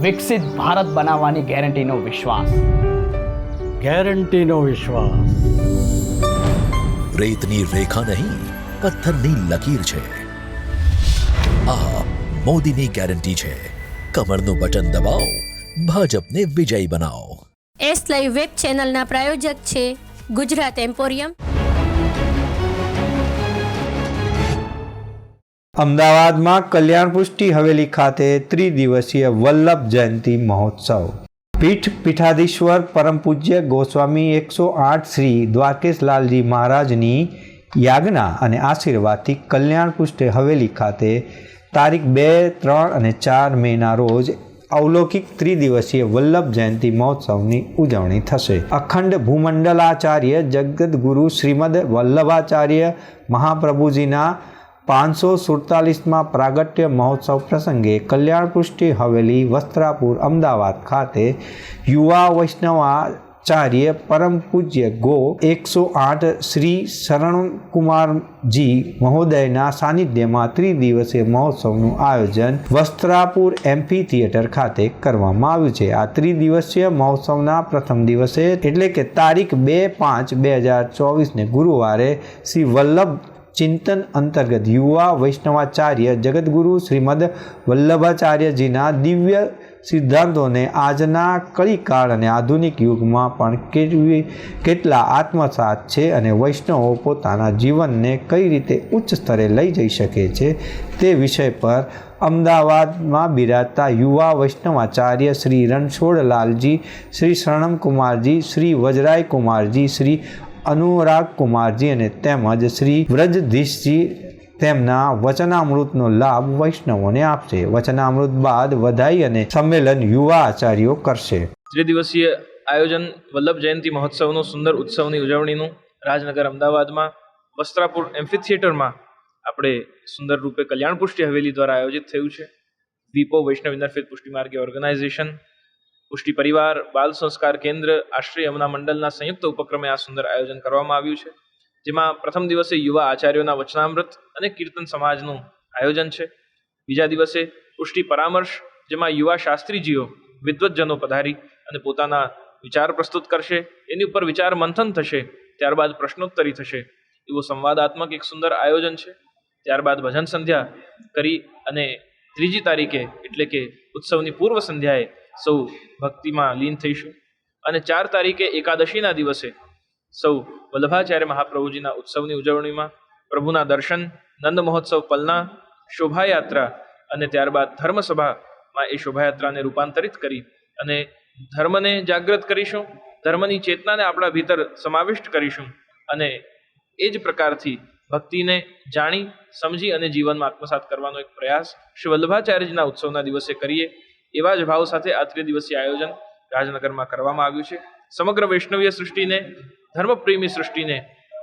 વિકસિત ભારત બનાવવાની ગેરંટીનો વિશ્વાસ. ગેરંટીનો વિશ્વાસ. રેતની રેખા નહીં પથ્થરની લકીર છે. આ મોદીની ગેરંટી છે. કમરનું બટન દબાવો ભાજપને વિજયી બનાવો. એસ લાઈવ વેબ ચેનલના પ્રાયોજક છે ગુજરાત એમ્પોરિયમ. અમદાવાદમાં કલ્યાણપુષ્ટિ હવેલી ખાતે ત્રિદિવસીય વલ્લભ જયંતિ મહોત્સવ. પીઠ પીઠાધીશ્વર પરમ પૂજ્ય ગોસ્વામી એકસો આઠ શ્રી દ્વારકેશલાલજી મહારાજની યાજ્ઞા અને આશીર્વાદથી કલ્યાણપુષ્ટિ હવેલી ખાતે તારીખ બે, ત્રણ અને ચાર મેના રોજ અવલૌકિક ત્રિદિવસીય વલ્લભ જયંતિ મહોત્સવની ઉજવણી થશે. અખંડ ભૂમંડલાચાર્ય જગદગુરુ શ્રીમદ વલ્લભાચાર્ય મહાપ્રભુજીના પાંચસો સુડતાલીસમાં પ્રાગટ્ય મહોત્સવ પ્રસંગે કલ્યાણપુષ્ટિ હવેલી, વસ્ત્રાપુર, અમદાવાદ ખાતે યુવા વૈષ્ણવાચાર્ય પરમ પૂજ્ય ગો એકસો આઠ શ્રી શરણકુમારજી મહોદયના સાનિધ્યમાં ત્રિદિવસીય મહોત્સવનું આયોજન વસ્ત્રાપુર એમ્ફી થિયેટર ખાતે કરવામાં આવ્યું છે. આ ત્રિદિવસીય મહોત્સવના પ્રથમ દિવસે એટલે કે તારીખ બે પાંચ બે હજાર ચોવીસને ગુરુવારે શ્રી વલ્લભ ચિંતન અંતર્ગત યુવા વૈષ્ણવાચાર્ય જગદગુરુ શ્રીમદ વલ્લભાચાર્યજીના દિવ્ય સિદ્ધાંતોને આજના કળીકાળ અને આધુનિક યુગમાં પણ કેવી કેટલા આત્મસાત છે અને વૈષ્ણવો પોતાના જીવનને કઈ રીતે ઉચ્ચ સ્તરે લઈ જઈ શકે છે તે વિષય પર અમદાવાદમાં બિરાજતા યુવા વૈષ્ણવાચાર્ય શ્રી રણછોડલાલજી, શ્રી શરણમકુમારજી, શ્રી વજરાય કુમારજી શ્રી અનુરાગ કુમારજી અને તેમજ શ્રી વ્રજધીશજી તેમના વચનામૃતનો લાભ વૈષ્ણવોને આપશે. વચનામૃત બાદ વધાઈ અને સંમેલન યુવા આચાર્યો કરશે. ત્રિદિવસીય આયોજન વલ્લભ જયંતિ મહોત્સવનું સુંદર ઉત્સવની ઉજવણીનું રાજનગર અમદાવાદમાં, વસ્ત્રાપુર એમ્ફી થિયેટરમાં આપણે સુંદર રૂપે કલ્યાણ પુષ્ટિ હવેલી દ્વારા આયોજિત થયું છે. વિપો વૈષ્ણવ ઇન્ટરફેથ પુષ્ટિ માર્ગે ઓર્ગેનાઇઝેશન પુષ્ટિ પરિવાર, બાલ સંસ્કાર કેન્દ્ર, આશ્રય અમના મંડળના સંયુક્ત ઉપક્રમે આ સુંદર આયોજન કરવામાં આવ્યું છે, જેમાં પ્રથમ દિવસે યુવા આચાર્યોના વચનામૃત અને કીર્તન સમાજનું આયોજન છે. બીજા દિવસે પુષ્ટિ પરામર્શ, જેમાં યુવા શાસ્ત્રીજીઓ વિદ્વતજનો પધારી અને પોતાના વિચાર પ્રસ્તુત કરશે. એની ઉપર વિચાર મંથન થશે, ત્યારબાદ પ્રશ્નોત્તરી થશે. એવું સંવાદાત્મક એક સુંદર આયોજન છે. ત્યારબાદ ભજન સંધ્યા કરી અને ત્રીજી તારીખે એટલે કે ઉત્સવની પૂર્વ સંધ્યાએ સૌ ભક્તિમાં લીન થઈશું. અને ચાર તારીખે એકાદશીના દિવસે સૌ વલ્લભાચાર્ય મહાપ્રભુજીના ઉત્સવની ઉજવણીમાં પ્રભુના દર્શન, નંદ મહોત્સવ, પલના, શોભાયાત્રા અને ત્યારબાદ ધર્મસભામાં એ શોભાયાત્રાને રૂપાંતરિત કરી અને ધર્મને જાગૃત કરીશું. ધર્મની ચેતનાને આપણા ભીતર સમાવિષ્ટ કરીશું અને એ જ પ્રકારથી ભક્તિને જાણી, સમજી અને જીવનમાં આત્મસાત કરવાનો એક પ્રયાસ શ્રી વલ્લભાચાર્યજીના ઉત્સવના દિવસે કરીએ. એવા જ ભાવ સાથે આ ત્રિદિવસીય આયોજન રાજનગરમાં કરવામાં આવ્યું છે. સમગ્ર વૈષ્ણવીય સૃષ્ટિને, ધર્મપ્રેમી સૃષ્ટિને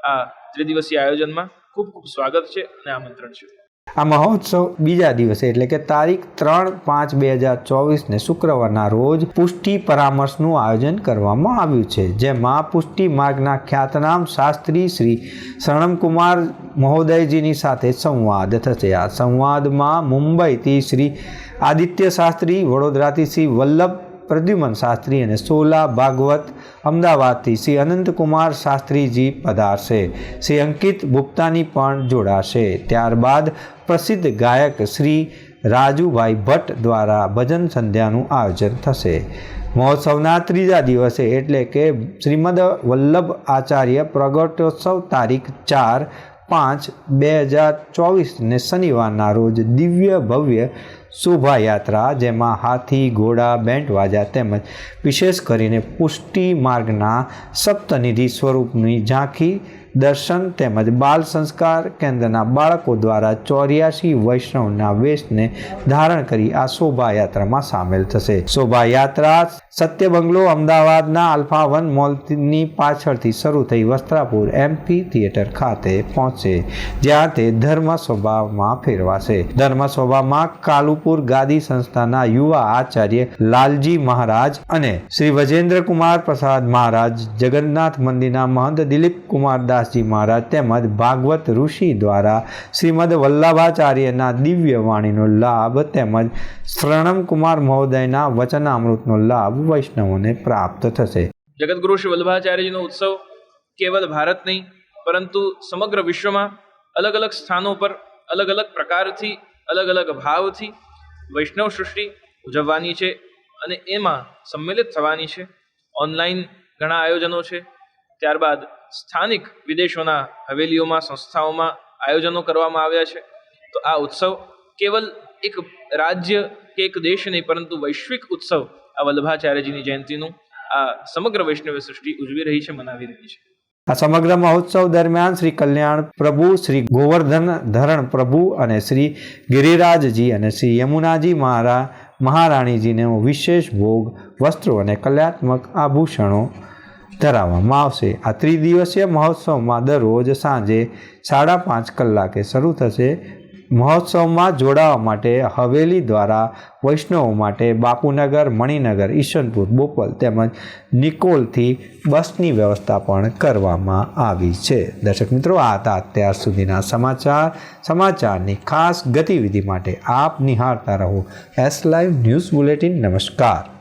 આ ત્રિદિવસીય આયોજનમાં ખૂબ ખૂબ સ્વાગત છે અને આમંત્રણ છે. આ મહોત્સવ બીજા દિવસે, એટલે કે તારીખ ત્રણ પાંચ બે હજાર ચોવીસને શુક્રવારના રોજ પુષ્ટિ પરામર્શનું આયોજન કરવામાં આવ્યું છે, જેમાં પુષ્ટિ માર્ગના ખ્યાતનામ શાસ્ત્રી શ્રી શરણમકુમાર મહોદયજીની સાથે સંવાદ થશે. આ સંવાદમાં મુંબઈથી શ્રી આદિત્ય શાસ્ત્રી, વડોદરાથી શ્રી વલ્લભ પ્રદ્યુમન શાસ્ત્રી અને સોલા ભાગવત અમદાવાદથી શ્રી અનંતકુમાર શાસ્ત્રીજી પધારશે. શ્રી અંકિત ગુપ્તાની પણ જોડાશે. ત્યારબાદ પ્રસિદ્ધ ગાયક શ્રી રાજુભાઈ ભટ્ટ દ્વારા ભજન સંધ્યાનું આયોજન થશે. મહોત્સવના ત્રીજા દિવસે એટલે કે શ્રીમદ વલ્લભ આચાર્ય પ્રગટોત્સવ તારીખ ચાર પાંચ બે હજાર ચોવીસને શનિવારના રોજ દિવ્ય ભવ્ય શોભાયાત્રા જેમાં હાથી ઘોડા બેન્ટ વાજા તેમજ વિશેષ કરીને પુષ્ટિ માર્ગના સપ્તનિધિ સ્વરૂપની ઝાંખી દર્શન તેમજ બાલ સંસ્કાર કેન્દ્રના બાળકો દ્વારા ચોર્યાસી વૈષ્ણવના વેશને ધારણ કરી આ શોભાયાત્રામાં સામેલ થશે. શોભાયાત્રા સત્ય બંગલો અમદાવાદના આલ્ફા વન મોલની પાછળથી શરૂ થઈ વસ્ત્રાપુર એમપી થિયેટર ખાતે પહોંચશે, જ્યાં તે ધર્મ સ્વભાવમાં ફેરવાશે. ધર્મ સ્વભાવમાં કાલુપુર ગાદી સંસ્થાના યુવા આચાર્ય લાલજી મહારાજ અને શ્રી વજેન્દ્ર કુમાર પ્રસાદ મહારાજ, જગન્નાથ મંદિરના મહંત દિલીપ કુમાર દાસજી મહારાજ તેમજ ભાગવત ઋષિ દ્વારા શ્રીમદ વલ્લભાચાર્યના દિવ્ય વાણીનો લાભ તેમજ શ્રણમ કુમાર મહોદયના વચનામૃતનો લાભ વૈષ્ણવોને પ્રાપ્ત થશે. જગતગુરુ શ્રી વલ્લભાચાર્યજીનો ઉત્સવ કેવલ ભારત નહીં, પરંતુ સમગ્ર વિશ્વમાં અલગ અલગ સ્થાનો પર અલગ અલગ પ્રકારથી, અલગ અલગ ભાવથી વૈષ્ણવ સૃષ્ટિ ઉજવવાની છે અને એમાં સંમેલિત થવાની છે. ઓનલાઈન ઘણા આયોજનો છે. ત્યારબાદ સ્થાનિક વિદેશોના હવેલીઓમાં, સંસ્થાઓમાં આયોજનો કરવામાં આવ્યા છે. તો આ ઉત્સવ કેવલ એક રાજ્ય કે એક દેશ નહીં, પરંતુ વૈશ્વિક ઉત્સવ આ વલ્લભાચાર્યજીની જયંતિનું આ સમગ્ર વૈષ્ણવ સૃષ્ટિ ઉજવી રહી છે, મનાવી રહી છે. આ સમગ્ર મહોત્સવ દરમિયાન શ્રી કલ્યાણ પ્રભુ, શ્રી ગોવર્ધન ધરણ પ્રભુ અને શ્રી ગિરિરાજજી અને શ્રી યમુનાજી મહારા મહારાણીજીને વિશેષ ભોગ, વસ્ત્રો અને કલાત્મક આભૂષણો ધરાવવામાં આવશે. આ ત્રિદિવસીય મહોત્સવમાં દરરોજ સાંજે સાડા પાંચ કલાકે શરૂ થશે. મહોત્સવમાં જોડાવા માટે હવેલી દ્વારા વૈષ્ણવો માટે બાપુનગર, મણિનગર, ઈશનપુર, બોપલ તેમજ નિકોલથી બસની વ્યવસ્થા પણ કરવામાં આવી છે. દર્શક મિત્રો, આ હતા અત્યાર સુધીના સમાચાર. સમાચારની ખાસ ગતિવિધિ માટે આપ નિહાળતા રહો. એસ લાઈવ ન્યૂઝ બુલેટિન નમસ્કાર.